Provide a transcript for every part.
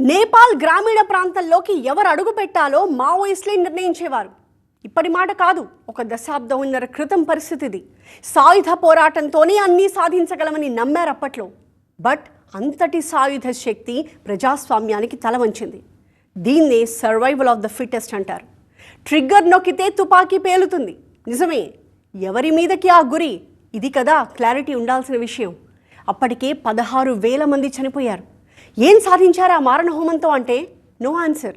నేపాల్ గ్రామీణ ప్రాంతంలోకి ఎవరు అడుగు పెట్టాలో మావోయిస్టులే నిర్ణయించేవారు. ఇప్పటి మాట కాదు ఒక దశాబ్దంన్నర క్రితం పరిస్థితిది. సాయుధ పోరాటంతోనే అన్నీ సాధించగలమని నమ్మారు అప్పట్లో. బట్ అంతటి సాయుధ శక్తి ప్రజాస్వామ్యానికి తలవంచింది. దీన్నే సర్వైవల్ ఆఫ్ ద ఫిట్టెస్ట్ అంటారు. ట్రిగ్గర్ నొక్కితే తుపాకీ పేలుతుంది. నిజమే ఎవరి మీదకి ఆ గురి? ఇది కదా క్లారిటీ ఉండాల్సిన విషయం. అప్పటికే పదహారు వేల మంది చనిపోయారు. ఏం సాధించారు ఆ మారణ హోమంతో అంటే? నో ఆన్సర్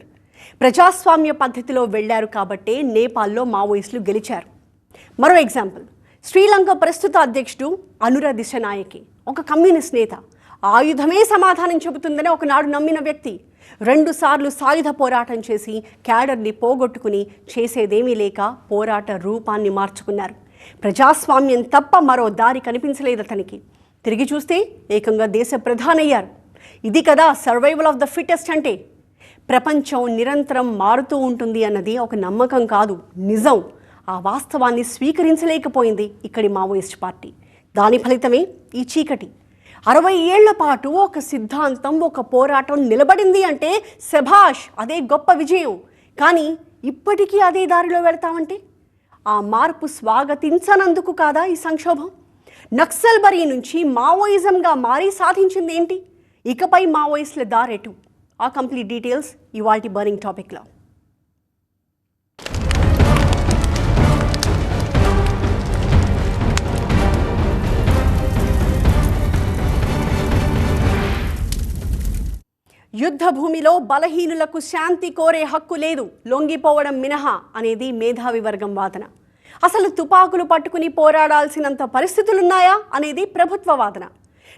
ప్రజాస్వామ్య పద్ధతిలో వెళ్ళారు కాబట్టే నేపాల్లో మావోయిస్టులు గెలిచారు. మరో ఎగ్జాంపుల్ శ్రీలంక ప్రస్తుత అధ్యక్షుడు అనుర దిశనాయకి ఒక కమ్యూనిస్ట్ నేత. ఆయుధమే సమాధానం చెబుతుందని ఒకనాడు నమ్మిన వ్యక్తి. రెండుసార్లు సాయుధ పోరాటం చేసి క్యాడర్ని పోగొట్టుకుని చేసేదేమీ లేక పోరాట రూపాన్ని మార్చుకున్నారు. ప్రజాస్వామ్యం తప్ప మరో దారి కనిపించలేదు అతనికి. తిరిగి చూస్తే ఏకంగా దేశ ప్రధానయ్యారు. ఇది కదా సర్వైవల్ ఆఫ్ ద ఫిట్టెస్ట్ అంటే. ప్రపంచం నిరంతరం మారుతూ ఉంటుంది అన్నది ఒక నమ్మకం కాదు నిజం. ఆ వాస్తవాన్ని స్వీకరించలేకపోయింది ఇక్కడి మావోయిస్ట్ పార్టీ. దాని ఫలితమే ఈ చీకటి. అరవై ఏళ్ళ పాటు ఒక సిద్ధాంతం ఒక పోరాటం నిలబడింది అంటే శభాష్ అదే గొప్ప విజయం. కానీ ఇప్పటికీ అదే దారిలో వెళ్తామంటే? ఆ మార్పు స్వాగతించనందుకు కాదా ఈ సంక్షోభం? నక్సల్ బరీ నుంచి మావోయిజంగా మారి సాధించింది ఏంటి? ఇకపై మావోయిస్టుల దారెటు. ఆ కంప్లీట్ డీటెయిల్స్ ఇవాల్టి బర్నింగ్ టాపిక్లో. యుద్ధ భూమిలో బలహీనులకు శాంతి కోరే హక్కు లేదు. లొంగిపోవడం మినహా అనేది మేధావి వర్గం వాదన. అసలు తుపాకులు పట్టుకుని పోరాడాల్సినంత పరిస్థితులున్నాయా అనేది ప్రభుత్వ వాదన.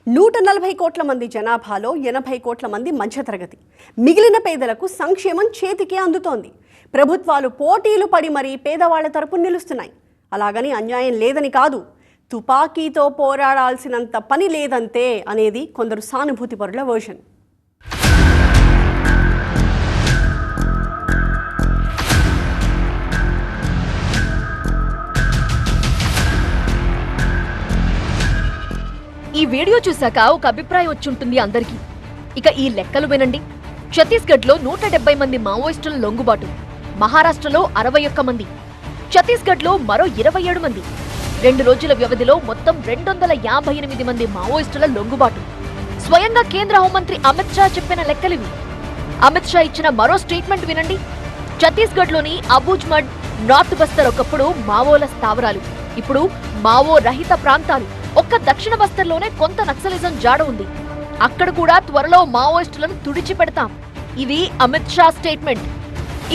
నూట నలభై కోట్ల మంది జనాభాలో ఎనభై కోట్ల మంది మధ్యతరగతి. మిగిలిన పేదలకు సంక్షేమం చేతికే అందుతోంది. ప్రభుత్వాలు పోటీలు పడి మరీ పేదవాళ్ళ తరపు నిలుస్తున్నాయి. అలాగని అన్యాయం లేదని కాదు. తుపాకీతో పోరాడాల్సినంత పని లేదంతే అనేది కొందరు సానుభూతి పరుల వర్షన్ వీడియో చూశాక ఒక అభిప్రాయం వచ్చుంటుంది అందరికీ. ఇక ఈ లెక్కలు వినండి. ఛత్తీస్గఢ్లో నూట డెబ్బై మంది మావోయిస్టుల లొంగుబాటు. మహారాష్ట్రలో అరవై ఒక్క మంది. ఛత్తీస్గఢ్లో మరో ఇరవై ఏడు మంది. రెండు రోజుల వ్యవధిలో మొత్తం రెండు వందల యాభై ఎనిమిది మంది మావోయిస్టుల లొంగుబాటు. స్వయంగా కేంద్ర హోంమంత్రి అమిత్ షా చెప్పిన లెక్కలివి. అమిత్ షా ఇచ్చిన మరో స్టేట్మెంట్ వినండి. ఛత్తీస్గఢ్లోని అబూజ్మడ్ నార్త్ బస్తర్ ఒకప్పుడు మావోల స్థావరాలు. ఇప్పుడు మావో రహిత ప్రాంతాలు. ఒక్క దక్షిణ బస్తర్లోనే కొంత నక్సలిజం జాడ ఉంది. అక్కడ కూడా త్వరలో మావోయిస్టులను తుడిచిపెడతాం ఇది అమిత్ షా స్టేట్మెంట్.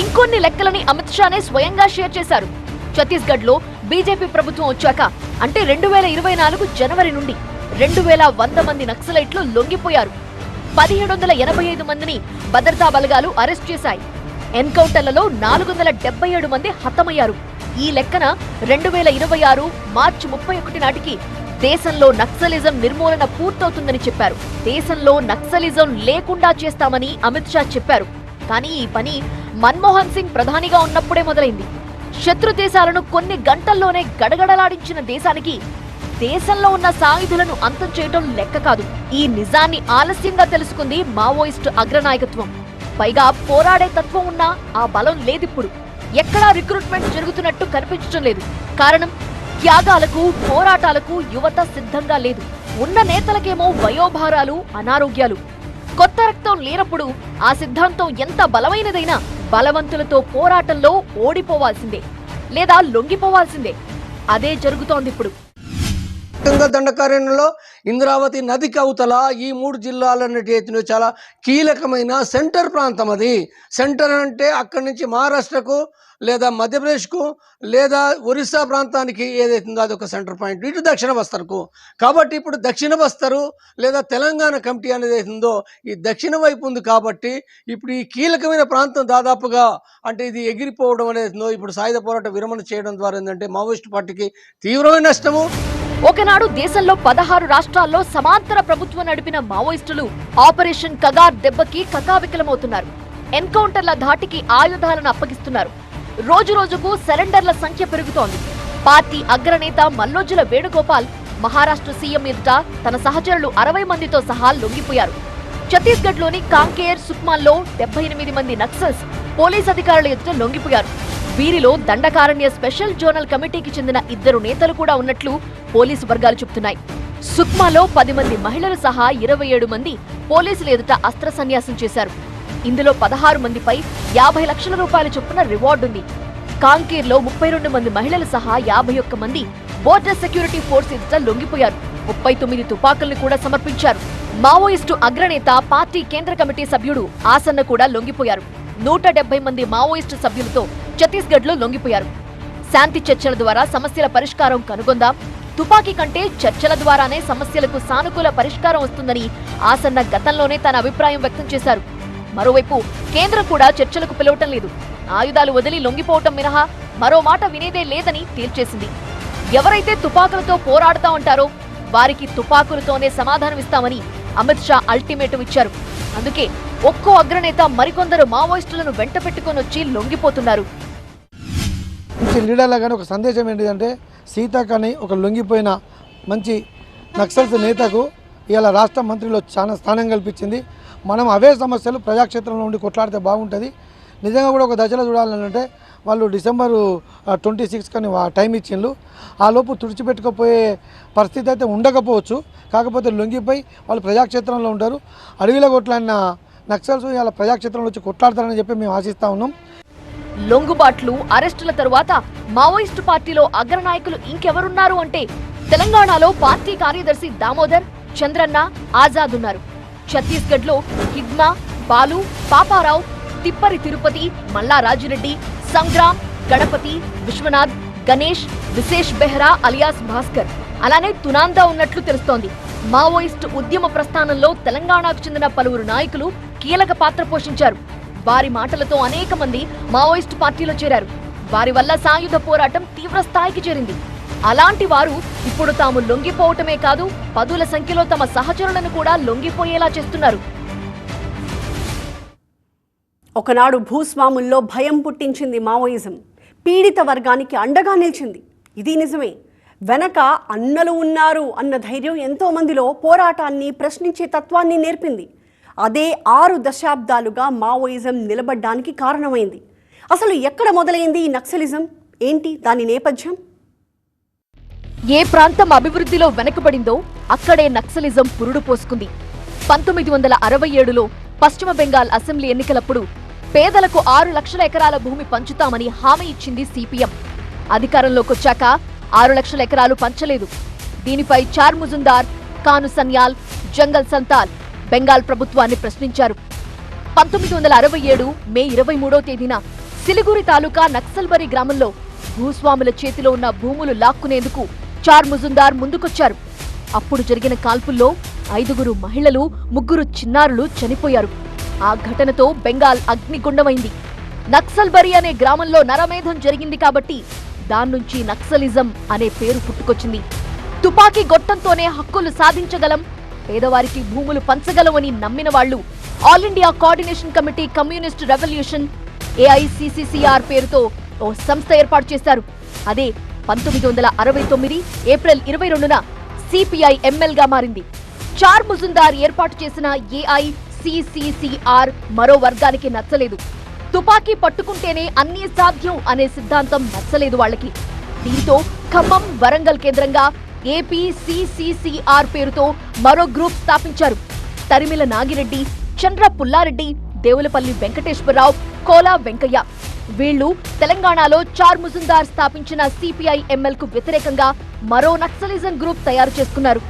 ఇంకొన్ని లెక్కలని అమిత్ షానే స్వయంగా షేర్ చేశారు. ఛత్తీస్గఢ్లో బీజేపీ ప్రభుత్వం వచ్చాక అంటే రెండు వేల ఇరవై నాలుగు జనవరి నుండి రెండు వేల వంద మంది నక్సలైట్లు లొంగిపోయారు. పదిహేడు వందల ఎనభై ఐదు మందిని భద్రతా బలగాలు అరెస్ట్ చేశాయి. ఎన్కౌంటర్లలో నాలుగు వందల డెబ్బై ఏడు మంది హతమయ్యారు. ఈ లెక్కన రెండు వేల ఇరవై ఆరు మార్చి ముప్పై ఒకటి నాటికి దేశంలో నక్సలిజం నిర్మూలన పూర్తవుతుందని చెప్పారు. దేశంలో నక్సలిజం లేకుండా చేస్తామని అమిత్ షా చెప్పారు. కానీ ఈ పని మన్మోహన్ సింగ్ ప్రధానిగా ఉన్నప్పుడే మొదలైంది. శత్రు దేశాలను కొన్ని గంటల్లోనే గడగడలాడించిన దేశానికి దేశంలో ఉన్న సాయుధులను అంతం చేయటం లెక్క కాదు. ఈ నిజాన్ని ఆలస్యంగా తెలుసుకుంది మావోయిస్టు అగ్రనాయకత్వం. పైగా పోరాడే తత్వం ఉన్నా ఆ బలం లేదిప్పుడు. ఎక్కడా రిక్రూట్మెంట్ జరుగుతున్నట్టు కనిపించడం లేదు. కారణం త్యాగాలకు పోరాటాలకు యువత సిద్ధంగా లేదు. ఉన్న నేతలకేమో వయోభారాలు అనారోగ్యాలు. కొత్త రక్తం లేనప్పుడు ఆ సిద్ధాంతం ఎంత బలమైనదైనా బలవంతులతో పోరాటంలో ఓడిపోవాల్సిందే లేదా లొంగిపోవాల్సిందే. అదే జరుగుతోంది ఇప్పుడు. దండకారణ్యంలో ఇంద్రావతి నదికి అవతల ఈ మూడు జిల్లాలన్నిటి చాలా కీలకమైన సెంటర్ ప్రాంతం అది. సెంటర్ అంటే అక్కడి నుంచి మహారాష్ట్రకు లేదా మధ్యప్రదేశ్కు లేదా ఒరిస్సా ప్రాంతానికి ఏదైతుందో అది ఒక సెంటర్ పాయింట్. ఇటు దక్షిణ బస్తర్కు. కాబట్టి ఇప్పుడు దక్షిణ బస్తరు లేదా తెలంగాణ కమిటీ అనేది అవుతుందో ఈ దక్షిణ వైపు ఉంది కాబట్టి ఇప్పుడు ఈ కీలకమైన ప్రాంతం దాదాపుగా అంటే ఇది ఎగిరిపోవడం అనేది ఇప్పుడు సాయుధ పోరాట విరమణ చేయడం ద్వారా ఏంటంటే మావోయిస్ట్ పార్టీకి తీవ్రమైన నష్టము. ఒకనాడు దేశంలో పదహారు రాష్ట్రాల్లో సమాంతర ప్రభుత్వం నడిపిన మావోయిస్టులు ఆపరేషన్ కగార్ దెబ్బకి కకావికలమవుతున్నారు. ఎన్కౌంటర్ల ధాటికి ఆయుధాలను అప్పగిస్తున్నారు. రోజు రోజుకు సరెండర్ల సంఖ్య పెరుగుతోంది. పార్టీ అగ్రనేత మల్లోజుల వేణుగోపాల్ మహారాష్ట్ర సీఎం ఎదుట తన సహచరులు అరవై మందితో సహా లొంగిపోయారు. ఛత్తీస్గఢ్లోని కాంకేర్ సుక్మాల్లో డెబ్బై ఎనిమిది మంది నక్సల్స్ పోలీస్ అధికారుల ఎదుట లొంగిపోయారు. వీరిలో దండకారణ్య స్పెషల్ జోనల్ కమిటీకి చెందిన ఇద్దరు నేతలు కూడా ఉన్నట్లు పోలీసు వర్గాలు చెబుతున్నాయి. సుక్మాలో పది మంది మహిళలు సహా ఇరవై ఏడు మంది పోలీసులు ఎదుట అస్త్ర సన్యాసం చేశారు. ఇందులో పదహారు మందిపై యాభై లక్షల రూపాయల చొప్పున రివార్డుంది కాంకేర్లో ముప్పై రెండు మంది మహిళలు సహా యాభై ఒక్క మంది బోర్డర్ సెక్యూరిటీ ఫోర్స్ ఎదుట లొంగిపోయారు. ముప్పై తొమ్మిది తుపాకుల్ని కూడా సమర్పించారు. మావోయిస్టు అగ్రనేత పార్టీ కేంద్ర కమిటీ సభ్యుడు ఆసన్న కూడా లొంగిపోయారు. నూట డెబ్బై మంది మావోయిస్టు సభ్యులతో ఛత్తీస్గఢ్లో లొంగిపోయారు. శాంతి చర్చల ద్వారా సమస్యల పరిష్కారం కనుగొందాం. తుపాకీ కంటే చర్చల ద్వారానే సమస్యలకు సానుకూల పరిష్కారం వస్తుందని ఆసన్న గతంలోనే తన అభిప్రాయం వ్యక్తం చేశారు. మరోవైపు కేంద్రం కూడా చర్చలకు పిలవటం లేదు. ఆయుధాలు వదిలి లొంగిపోవటం మినహా మరో మాట వినేదే లేదని తేల్చేసింది. ఎవరైతే తుపాకులతో పోరాడుతా ఉంటారో వారికి తుపాకులతోనే సమాధానమిస్తామని అమిత్ షా అల్టిమేటం ఇచ్చారు. అందుకే ఒక్కో అగ్రనేత మరికొందరు మావోయిస్టులను వెంట పెట్టుకొని వచ్చి లొంగిపోతున్నారు. లీడర్ల కానీ ఒక సందేశం ఏంటిదంటే సీతక్ ఒక లొంగిపోయిన మంచి నక్సల్స్ నేతకు ఇవాళ రాష్ట్ర మంత్రిలో చాలా స్థానం కల్పించింది. మనం అవే సమస్యలు ప్రజాక్షేత్రంలో ఉండి కొట్లాడితే బాగుంటుంది. నిజంగా కూడా ఒక దశలో చూడాలంటే వాళ్ళు డిసెంబరు ట్వంటీ సిక్స్ కానీ టైం ఇచ్చిండ్రు ఆ లోపు పరిస్థితి అయితే ఉండకపోవచ్చు. కాకపోతే లొంగిపోయి వాళ్ళు ప్రజాక్షేత్రంలో ఉంటారు. అడవిలో కొట్లాడిన నక్సల్స్ ఇలా ప్రజాక్షేత్రంలో వచ్చి కొట్లాడతారని చెప్పి మేము ఆశిస్తూ ఉన్నాం. లొంగుబాట్లు అరెస్టుల తరువాత మావోయిస్టు పార్టీలో అగ్రనాయకులు ఇంకెవరున్నారు అంటే తెలంగాణలో పార్టీ కార్యదర్శి దామోదర్ చంద్రన్న ఆజాద్ ఉన్నారు ఛత్తీస్గఢ్లో బాలు పాపారావు తిప్పరి తిరుపతి మల్లా రాజిరెడ్డి సంగ్రామ్ గణపతి విశ్వనాథ్ గణేష్ విశేష్ బెహ్రా అలియాస్ భాస్కర్. అలానే తునాందా ఉన్నట్లు తెలుస్తోంది. మావోయిస్ట్ ఉద్యమ ప్రస్థానంలో తెలంగాణకు చెందిన పలువురు నాయకులు కీలక పాత్ర పోషించారు. వారి మాటలతో అనేక మంది మావోయిస్ట్ పార్టీలో చేరారు. వారి వల్ల సాయుధ పోరాటం తీవ్ర స్థాయికి చేరింది. అలాంటి వారు ఇప్పుడు తాము లొంగిపోవటమే కాదు పదుల సంఖ్యలో తమ సహచరులను కూడా లొంగిపోయేలా చేస్తున్నారు. ఒకనాడు భూస్వాముల్లో భయం పుట్టించింది మావోయిజం. పీడిత వర్గానికి అండగా నిలిచింది. ఇది నిజమే. వెనక అన్నలు ఉన్నారు అన్న ధైర్యం ఎంతోమందిలో పోరాటాన్ని ప్రశ్నించే తత్వాన్ని నేర్పింది. అదే ఆరు దశాబ్దాలుగా మావోయిజం నిలబడ్డానికి కారణమైంది. అసలు ఎక్కడ మొదలైంది ఈ నక్సలిజం? ఏంటి దాని నేపథ్యం? ఏ ప్రాంతం అభివృద్ధిలో వెనకబడిందో అక్కడే నక్సలిజం పురుడు పోసుకుంది. పంతొమ్మిది వందల అరవై ఏడులో పశ్చిమ బెంగాల్ అసెంబ్లీ ఎన్నికలప్పుడు పేదలకు ఆరు లక్షల ఎకరాల భూమి పంచుతామని హామీ ఇచ్చింది సిపిఎం. అధికారంలోకొచ్చాక ఆరు లక్షల ఎకరాలు పంచలేదు. దీనిపై చార్ ముజుందార్ కాను సన్యాల్ జంగల్ సంతాల్ బెంగాల్ ప్రభుత్వాన్ని ప్రశ్నించారు. పంతొమ్మిది వందల అరవై ఏడు మే ఇరవై మూడో తేదీన సిలిగురి తాలూకా నక్సల్బరి గ్రామంలో భూస్వాముల చేతిలో ఉన్న భూములు లాక్కునేందుకు చార్ ముజుందార్ ముందుకొచ్చారు. అప్పుడు జరిగిన కాల్పుల్లో ఐదుగురు మహిళలు ముగ్గురు చిన్నారులు చనిపోయారు. ఆ ఘటనతో బెంగాల్ అగ్నిగుండమైంది. నక్సల్బరి అనే గ్రామంలో నరమేధం జరిగింది కాబట్టి దాన్నుంచి నక్సలిజం అనే పేరు పుట్టుకొచ్చింది. తుపాకీ గొట్టంతోనే హక్కులు సాధించగలం పేదవారికి భూములు పంచగలమని నమ్మిన వాళ్ళు all India coordination committee communist revolution AICCCR పేరుతో ఓ సంస్థ ఏర్పాటు చేశారు. అదే పంతొమ్మిది వందల అరవై తొమ్మిది ఏప్రిల్ ఇరవై రెండున సిపిఐ ఎంఎల్గా మారింది. చార్ ముజుందార్ ఏర్పాటు చేసిన ఏఐసిసిసిఆర్ మరో వర్గానికి నచ్చలేదు. తుపాకీ పట్టుకుంటేనే అన్నీ సాధ్యం అనే సిద్ధాంతం నచ్చలేదు వాళ్ళకి. దీంతో ఖమ్మం వరంగల్ కేంద్రంగా ఏపీసీసీసీఆర్ పేరుతో మరో గ్రూప్ స్థాపించారు. తరిమిల నాగిరెడ్డి చంద్ర పుల్లారెడ్డి దేవులపల్లి వెంకటేశ్వరరావు కోలా వెంకయ్య. వీళ్ళు తెలంగాణలో చార్ ముజుందార్ స్థాపించిన సిపిఐ ఎంఎల్కు వ్యతిరేకంగా మరో నక్సలిజం గ్రూప్ తయారు చేసుకున్నారు.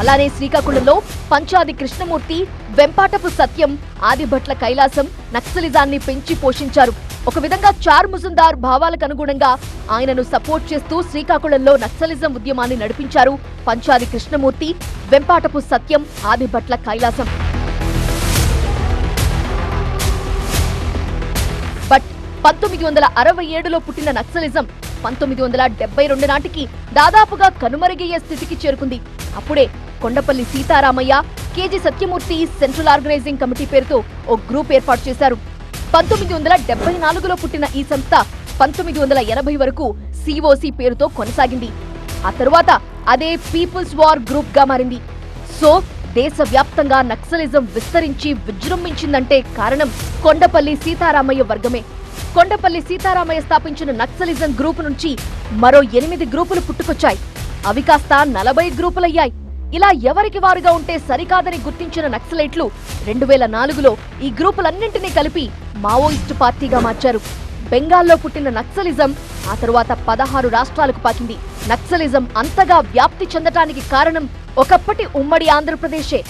అలానే శ్రీకాకుళంలో పంచాది కృష్ణమూర్తి వెంపాటపు సత్యం ఆదిభట్ల కైలాసం నక్సలిజాన్ని పెంచి పోషించారు. ఒక విధంగా చార్ ముజుందార్ భావాలకు అనుగుణంగా ఆయనను సపోర్ట్ చేస్తూ శ్రీకాకుళంలో నక్సలిజం ఉద్యమాన్ని నడిపించారు పంచాది కృష్ణమూర్తి వెంపాటపు సత్యం ఆదిభట్ల కైలాసం. పంతొమ్మిది వందల అరవై ఏడులో పుట్టిన నక్సలిజం పంతొమ్మిది వందల డెబ్బై రెండు నాటికి దాదాపుగా కనుమరుగయ్యే స్థితికి చేరుకుంది. అప్పుడే Kondapalli Seetharamaiah KG Satyamurthy central organizing committee పేరుతో ఓ గ్రూప్ ఏర్పాటు చేశారు. పంతొమ్మిది వందల డెబ్బై నాలుగులో పుట్టిన ఈ సంస్థ పంతొమ్మిది వందల ఎనభై వరకు సిఓసి పేరుతో కొనసాగింది. ఆ తరువాత అదే పీపుల్స్ వార్ గ్రూప్గా మారింది. సో దేశవ్యాప్తంగా నక్సలిజం విస్తరించి విజృంభించిందంటే కారణం కొండపల్లి సీతారామయ్య వర్గమే. కొండపల్లి సీతారామయ్య స్థాపించిన నక్సలిజం గ్రూపు నుంచి మరో ఎనిమిది గ్రూపులు పుట్టుకొచ్చాయి. అవి కాస్త నలభై గ్రూపులయ్యాయి. ఇలా ఎవరికి వారుగా ఉంటే సరికాదని గుర్తించిన నక్సలైట్లు రెండు వేల నాలుగులో ఈ గ్రూపులన్నింటినీ కలిపి మావోయిస్టు పార్టీగా మార్చారు. బెంగాల్లో పుట్టిన నక్సలిజం ఆ తరువాత పదహారు రాష్ట్రాలకు పాకింది. నక్సలిజం అంతగా వ్యాప్తి చెందటానికి కారణం ఒకప్పటి ఉమ్మడి ఆంధ్రప్రదేశే.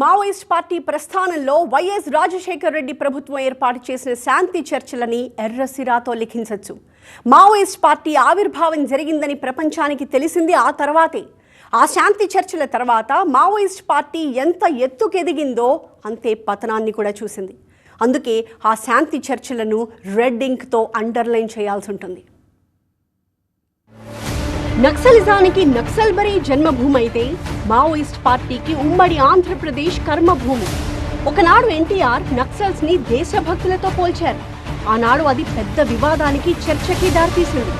మావోయిస్ట్ పార్టీ ప్రస్థానంలో వైఎస్ రాజశేఖర రెడ్డి ప్రభుత్వం ఏర్పాటు చేసిన శాంతి చర్చలని ఎర్రసిరాతో లిఖించవచ్చు మావోయిస్ట్ పార్టీ ఆవిర్భావం జరిగిందని ప్రపంచానికి తెలిసింది ఆ తర్వాతే. ఆ శాంతి చర్చల తర్వాత మావోయిస్ట్ పార్టీ ఎంత ఎత్తుకెదిగిందో అంతే పతనాన్ని కూడా చూసింది. అందుకే ఆ శాంతి చర్చలను రెడ్ ఇంక్తో అండర్లైన్ చేయాల్సి ఉంటుంది. నక్సలిజానికి నక్సల్బరీ జన్మభూమి అయితే మావోయిస్ట్ పార్టీకి ఉమ్మడి ఆంధ్రప్రదేశ్ కర్మభూమి. ఒకనాడు ఎన్టీఆర్ నక్సల్స్ని దేశభక్తులతో పోల్చారు. ఆనాడు అది పెద్ద వివాదానికి చర్చకి దారితీసింది.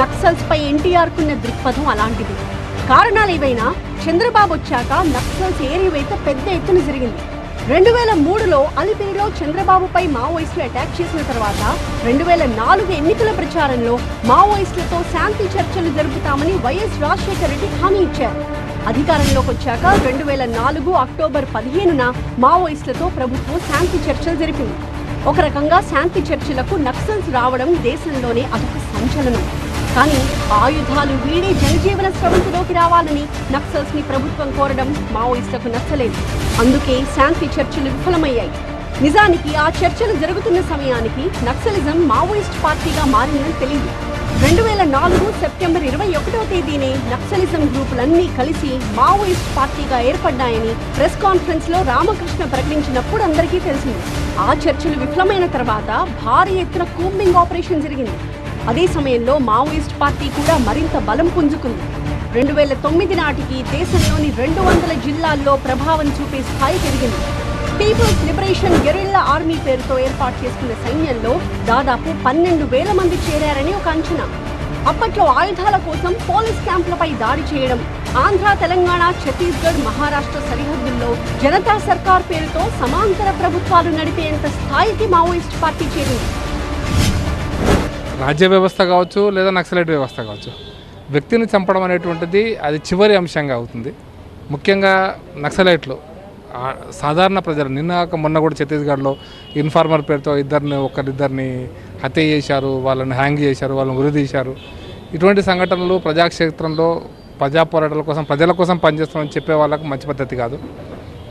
నక్సల్స్ పై ఎన్టీఆర్ కున్న దృక్పథం అలాంటిది. కారణాలు ఏవైనా చంద్రబాబు వచ్చాక నక్సల్స్ ఏరివేత పెద్ద ఎత్తున జరిగింది. రెండు వేల మూడులో అలిపిరిలో చంద్రబాబుపై మావోయిస్టులు అటాక్ చేసిన తర్వాత రెండు వేల నాలుగు ఎన్నికల ప్రచారంలో మావోయిస్టులతో శాంతి చర్చలు జరుపుతామని వైఎస్ రాజశేఖర రెడ్డి హామీ ఇచ్చారు. అధికారంలోకి వచ్చాక రెండు వేల నాలుగు అక్టోబర్ పదిహేనున మావోయిస్టులతో ప్రభుత్వం శాంతి చర్చలు జరిపింది. ఒక రకంగా శాంతి చర్చలకు నక్సల్స్ రావడం దేశంలోనే అదొక సంచలనం. కానీ ఆయుధాలు వీడి జనజీవన స్రవంతిలోకి రావాలని నక్సల్స్ని ప్రభుత్వం కోరడం మావోయిస్టులకు నచ్చలేదు. అందుకే శాంతి చర్చలు విఫలమయ్యాయి. నిజానికి ఆ చర్చలు జరుగుతున్న సమయానికి నక్సలిజం మావోయిస్ట్ పార్టీగా మారిందని తెలియదు. రెండు వేల నాలుగు సెప్టెంబర్ ఇరవై ఒకటో తేదీనే నక్సలిజం గ్రూపులన్నీ కలిసి మావోయిస్ట్ పార్టీగా ఏర్పడ్డాయని ప్రెస్ కాన్ఫరెన్స్లో రామకృష్ణ ప్రకటించినప్పుడు అందరికీ తెలిసింది. ఆ చర్చలు విఫలమైన తర్వాత భారీ ఎత్తున కూంబింగ్ ఆపరేషన్ జరిగింది. అదే సమయంలో మావోయిస్ట్ పార్టీ కూడా మరింత బలం పుంజుకుంది. రెండు వేల తొమ్మిది నాటికి దేశంలోని రెండు వందల జిల్లాల్లో ప్రభావం చూపే స్థాయి పెరిగింది. పీపుల్స్ లిబరేషన్ గెరిల్లా ఆర్మీ పేరుతో ఏర్పాటు చేసుకున్న సైన్యంలో దాదాపు పన్నెండు వేల మంది చేరారని ఒక అంచనా. అప్పట్లో ఆయుధాల కోసం పోలీస్ క్యాంపులపై దాడి చేయడం ఆంధ్ర తెలంగాణ ఛత్తీస్గఢ్ మహారాష్ట్ర సరిహద్దుల్లో జనతా సర్కార్ పేరుతో సమాంతర ప్రభుత్వాలు నడిపేంత స్థాయికి మావోయిస్ట్ పార్టీ చేరింది. రాజ్య వ్యవస్థ కావచ్చు లేదా నక్సలైట్ వ్యవస్థ కావచ్చు. వ్యక్తిని చంపడం అనేటువంటిది అది చివరి అంశంగా అవుతుంది. ముఖ్యంగా నక్సలైట్లు సాధారణ ప్రజలు నిన్న మొన్న కూడా ఛత్తీస్గఢ్లో ఇన్ఫార్మర్ పేరుతో ఇద్దరిని ఒకరిద్దరిని హత్య చేశారు వాళ్ళని హ్యాంగ్ చేశారు వాళ్ళని ఉరిదీశారు ఇటువంటి సంఘటనలు ప్రజాక్షేత్రంలో ప్రజా పోరాటాల కోసం ప్రజల కోసం పనిచేస్తామని చెప్పే వాళ్ళకు మంచి పద్ధతి కాదు.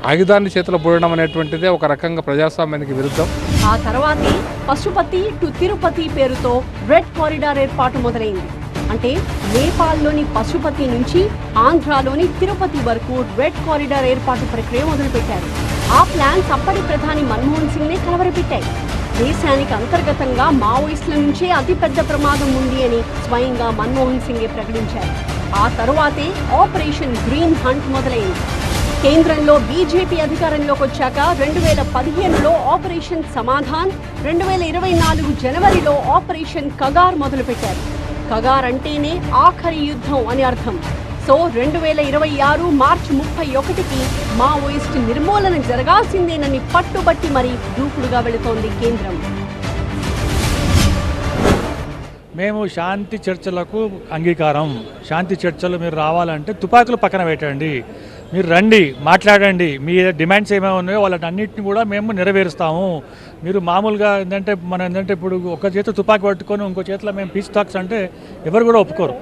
ఆయుధాన్ని చేతిలో పూడడం అనేటువంటిదే ఒక రకంగా ప్రజాస్వామ్యానికి విరుద్ధం. ఆ తర్వాతే పశుపతి టు తిరుపతి పేరుతో రెడ్ కారిడార్ ఏర్పాటు మొదలైంది. అంటే నేపాల్లోని పశుపతి నుంచి ఆంధ్రాలోని తిరుపతి వరకు రెడ్ కారిడార్ ఏర్పాటు ప్రక్రియ మొదలుపెట్టారు. ఆ ప్లాన్స్ అప్పటి ప్రధాని మన్మోహన్ సింగ్ నే కలవరపెట్టాయి. దేశానికి అంతర్గతంగా మావోయిస్టుల నుంచే అతిపెద్ద ప్రమాదం ఉంది అని స్వయంగా మన్మోహన్ సింగే ప్రకటించారు. ఆ తరువాతే ఆపరేషన్ గ్రీన్ హంట్ మొదలైంది. కేంద్రంలో బీజేపీ అధికారంలోకి వచ్చాక రెండు వేల పదిహేనులో ఆపరేషన్ సమాధాన్ రెండు వేల ఇరవై నాలుగు జనవరిలో ఆపరేషన్ కగార్ మొదలుపెట్టారు. కగార్ అంటేనే ఆఖరి యుద్ధం అని అర్థం. సో రెండు వేల ఇరవై ఆరు మార్చి ముప్పై ఒకటికి మావోయిస్ట్ నిర్మూలన జరగాల్సిందేనని పట్టుబట్టి మరీ దూకుడుగా వెళుతోంది కేంద్రం. మేము శాంతి చర్చలకు అంగీకారం. శాంతి చర్చలు మీరు రావాలంటే తుపాకులు పక్కన పెట్టండి. మీరు రండి మాట్లాడండి. మీ డిమాండ్స్ ఏమేమి ఉన్నాయో వాళ్ళని కూడా మేము నెరవేరుస్తాము. మీరు మామూలుగా ఏంటంటే మనం ఏంటంటే ఇప్పుడు ఒక చేతిలో తుపాకి పట్టుకొని ఇంకో చేతిలో మేము పీస్ టాక్స్ అంటే ఎవరు కూడా ఒప్పుకోరు.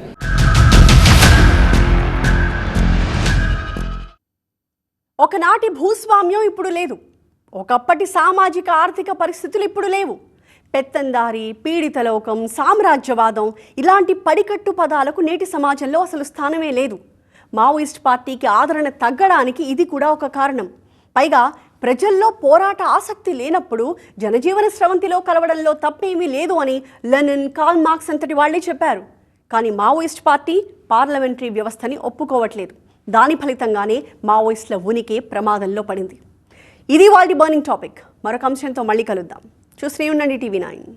ఒకనాటి భూస్వామ్యం ఇప్పుడు లేదు. ఒకప్పటి సామాజిక ఆర్థిక పరిస్థితులు ఇప్పుడు లేవు. పెత్తందారి పీడిత లోకం సామ్రాజ్యవాదం ఇలాంటి పడికట్టు పదాలకు నేటి సమాజంలో అసలు స్థానమే లేదు. మావోయిస్ట్ పార్టీకి ఆదరణ తగ్గడానికి ఇది కూడా ఒక కారణం. పైగా ప్రజల్లో పోరాట ఆసక్తి లేనప్పుడు జనజీవన స్రవంతిలో కలవడంలో తప్పేమీ లేదు అని లెనిన్ కాల్ మార్క్స్ అంతటి వాళ్ళే చెప్పారు. కానీ మావోయిస్ట్ పార్టీ పార్లమెంటరీ వ్యవస్థని ఒప్పుకోవట్లేదు. దాని ఫలితంగానే మావోయిస్టుల ఉనికి ప్రమాదంలో పడింది. ఇది వాళ్ళ బర్నింగ్ టాపిక్. మరొక అంశంతో మళ్ళీ కలుద్దాం. చూస్తూనే ఉండండి టీవీ నైన్.